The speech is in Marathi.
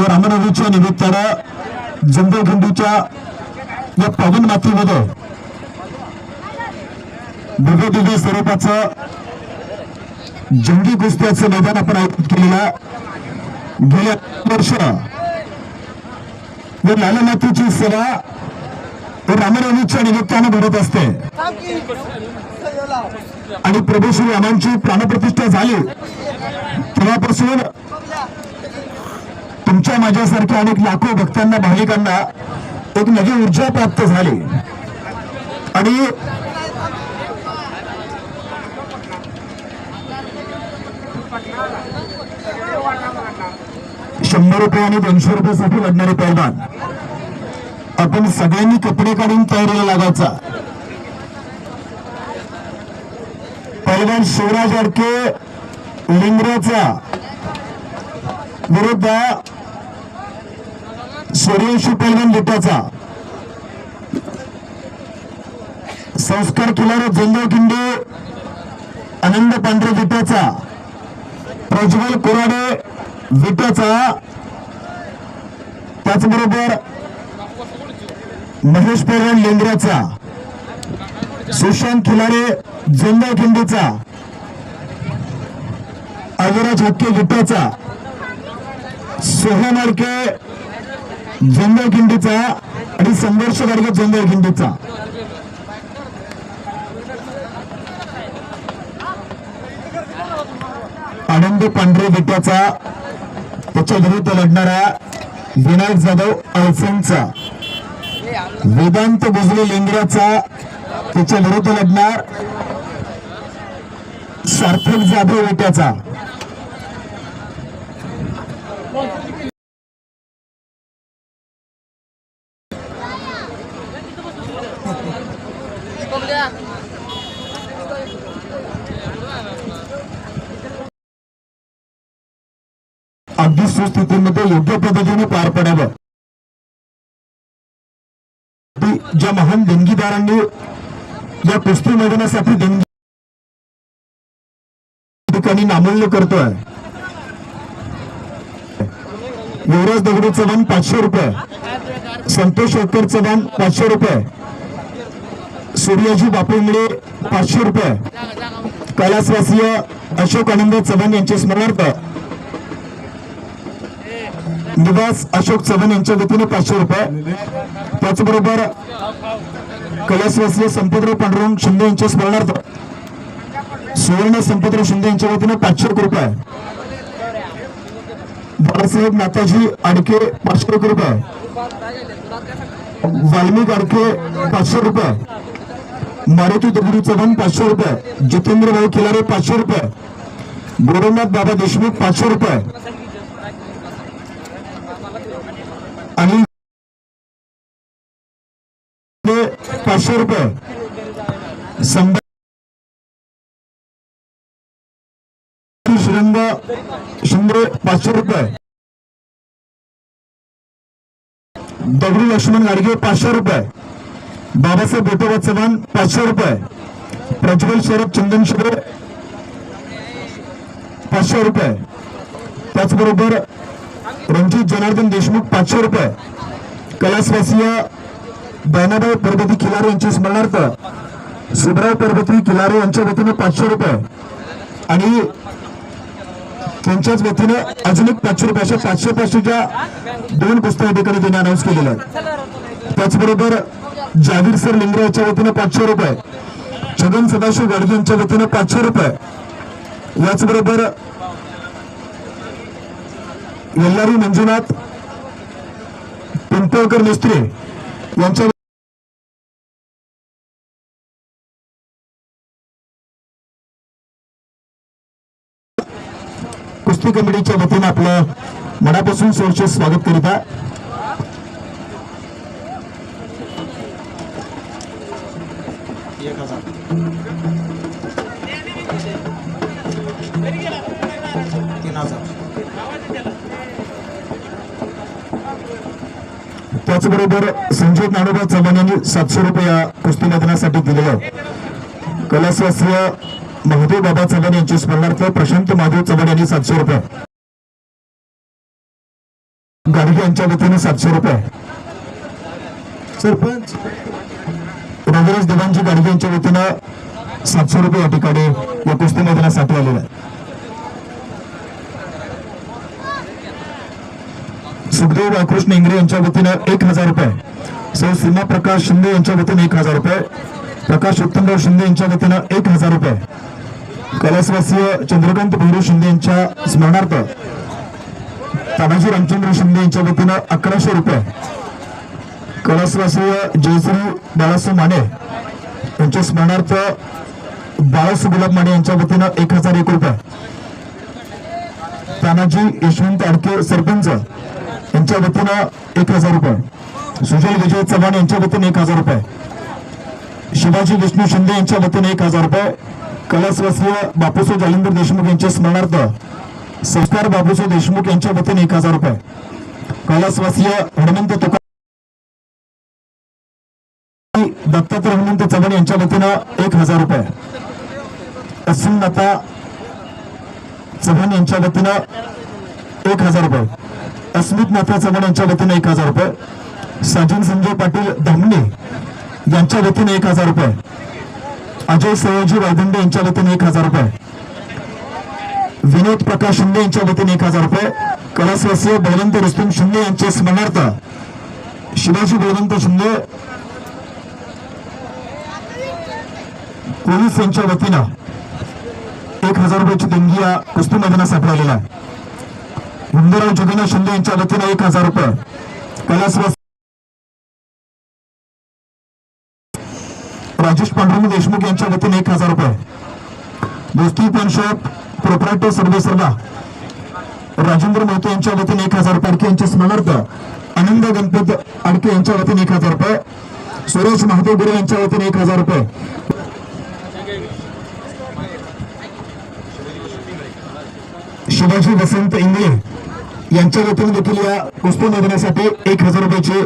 या रामनवमीच्या निमित्तानं जंगलखंडीच्या या पावन मातीमध्ये दिव्य स्वरूपाचं जंगी कुस्त्याचं मैदान आपण आयोजित केलेलं गेल्या वर्ष या मातीची सेवा रामनवमीच्या निमित्तानं घडत असते. आणि प्रभू श्री रामांची प्राणप्रतिष्ठा झाली. तेव्हापासून तुमच्या माझ्यासारख्या अनेक लाखो भक्तांना भाविकांना एक नवी ऊर्जा प्राप्त झाली. आणि शंभर रुपये आणि दोनशे रुपयासाठी लढणारे पैलवान. आपण सगळ्यांनी कपडे काढून तयारीला लागायचा. पैलवान शिवराज अडके लिंगराचा विरुद्ध सूर्यवंशी पैलवान लिटाचा संस्कार किल्लार जंगव किंडे आनंद पांढरे विट्याचा. प्रज्वल कोराडे विट्याचा. त्याचबरोबर महेश पैलवान लेंगऱ्याचा. सुशांत खिलारे जंगव खिंडीचा. अविराज हक्के विट्याचा. सोहम अडके जंगल खिंडीचा आणि संघर्ष वर्ग जंगल खिंडीचा. आनंदी पांढरे विट्याचा त्याच्या विरुद्ध लढणारा विनायक जाधव अळसंचा वेदांत भुजले लिंगराचा त्याच्या विरुद्ध लढणार सार्थक जाधव विट्याचा अगदी सुस्थितीमध्ये योग्य पद्धतीने पार पडावं. ज्या महान देणगीदारांनी या कुस्ती मैदानासाठी देणगी ठिकाणी नामूल्य करतोय. युवराज दगडे चव्हाण पाचशे रुपये. संतोष शेखर चव्हाण पाचशे रुपये. सूर्याजी बापुंगडे पाचशे रुपये. कैलासवासीय अशोक आनंद चव्हाण यांचे स्मरणार्थ निवास अशोक चव्हाण यांच्या वतीने पाचशे रुपये. त्याचबरोबर कैलासवासीय संपतराव पांडुरंग शिंदे यांच्या स्मरणार्थ सुवर्ण संपतराव शिंदे यांच्या वतीने पाचशे रुपये. बाळासाहेब नाताजी आडके पाचशे रुपये. वाल्मिक आडके पाचशे रुपये. मारुती दगडू चव्हाण पाचशे रुपये जितेंद्र भाऊ खिलारे पाचशे रुपये गोरखनाथ बाबा देशमुख पाचशे रुपये. आणि पाचशे रुपये. संभाजी श्रंग शिंदे पाचशे रुपये. दगडू लक्ष्मण गाडगे पाचशे रुपये. बाबासाहेब गोटोबा चव्हाण पाचशे रुपये. प्रज्वल शरद चंदन शिबे पाचशे रुपये. त्याचबरोबर रणजित जनार्दन देशमुख पाचशे रुपये. कैलासवासीय बहिणाबाई पर्वती खिलारे यांच्या स्मरणार्थ सुब्राव पर्वती खिलारे यांच्या वतीने पाचशे रुपये. आणि त्यांच्याच वतीने अजून एक पाचशे रुपये अशा पाचशे पाचशेच्या दोन पुस्तक अधिकारी ठिकाणी त्यांनी अनाऊन्स केलेल्या आहेत. त्याचबरोबर जागीर सर लिंगरे वतीनं पाचशे रुपये छगन सदाशिव गाडगे यांच्या पाचशे रुपये. याचबरोबर यल्लारी मंजुनाथ पिंपळकर मिस्त्री यांच्या कुस्ती कमिटीच्या वतीनं आपलं मनापासून सोडचे स्वागत करीत आहे एक हजार तीन हजार. त्याचबरोबर संजय नाडोबा चव्हाण यांनी सातशे रुपये या कुस्ती मैदानासाठी दिलेलं आहे कैलासवासीय महादेव बाबा चव्हाण यांची स्मरणार्थ प्रशांत महादेव चव्हाण यांनी सातशे रुपये. गाडगे यांच्या वतीने सातशे रुपये. सरपंच रविराज देवांजी गाडगे यांच्या वतीनं सातशे रुपये या ठिकाणी या कुस्ती मैदानासाठी आलेला आहे. सुखदेव बाळकृष्ण इंगरे यांच्या वतीनं एक हजार रुपये. सौ सीमा प्रकाश शिंदे यांच्या वतीनं एक हजार रुपये. प्रकाश उत्तमराव शिंदे यांच्या वतीनं एक हजार रुपये. कैलासवासीय चंद्रकांत भैरू शिंदे यांच्या स्मरणार्थ तानाजी रामचंद्र शिंदे यांच्या वतीनं अकराशे रुपये. कैलासवासीय जयश्री बाळासू माने यांच्या स्मरणार्थ बाळासू गुलाब माने यांच्या वतीनं एक हजार एक रुपये. तानाजी यशवंत अडके सरपंच यांच्या वतीनं एक हजार रुपये. सुजय विजय चव्हाण यांच्या वतीने एक हजार रुपये. शिवाजी विष्णू शिंदे यांच्या वतीने एक हजार रुपये. कैलासवासीय बापूसो जालिंदर देशमुख यांच्या स्मरणार्थ संस्कार बापूसो देशमुख यांच्या वतीने एक हजार रुपये. कैलासवासीय हनुमंत तुकार दत्तात्रय हनुमंत चव्हाण यांच्या वतीनं एक हजार रुपये. अस्मिनता चव्हाण यांच्या वतीनं एक हजार रुपये. अस्मित नाथा चव्हाण यांच्या वतीनं एक हजार रुपये. साजन संजय पाटील धामणे यांच्या वतीनं एक हजार रुपये. अजय सयाजी वायदंडे यांच्या वतीने एक हजार रुपये. विनोद प्रकाश शिंदे यांच्या वतीने एक हजार रुपये. कैलासवासीय बलवंत रुस्तुम शिंदे यांचे स्मरणार्थ शिवाजी बलवंत शिंदे पोलीस यांच्या वतीनं एक हजार रुपयाची देणगी या कुस्ती मैदानात सापडलेला आहे. हिंदूराव जगन्नाथ शिंदे यांच्या वतीनं एक हजार रुपये. कैलासवासी राजेश पांडुरंग देशमुख यांच्या वतीने एक हजार रुपये. दोस्ती पेन शॉप प्रोपरायटर सर्वे सर्वा. राजेंद्र मोहिते यांच्या वतीने एक हजार रुपये. अडके यांच्या स्मरणार्थ आनंद गणपत अडके यांच्या वतीने एक हजार रुपये. सुरेश महादेव गुरे यांच्या वतीने एक हजार रुपये. शुभाजी वसंत इंगळे यांच्या वतीने देखील या कुस्ती मैदानासाठी एक हजार रुपयाची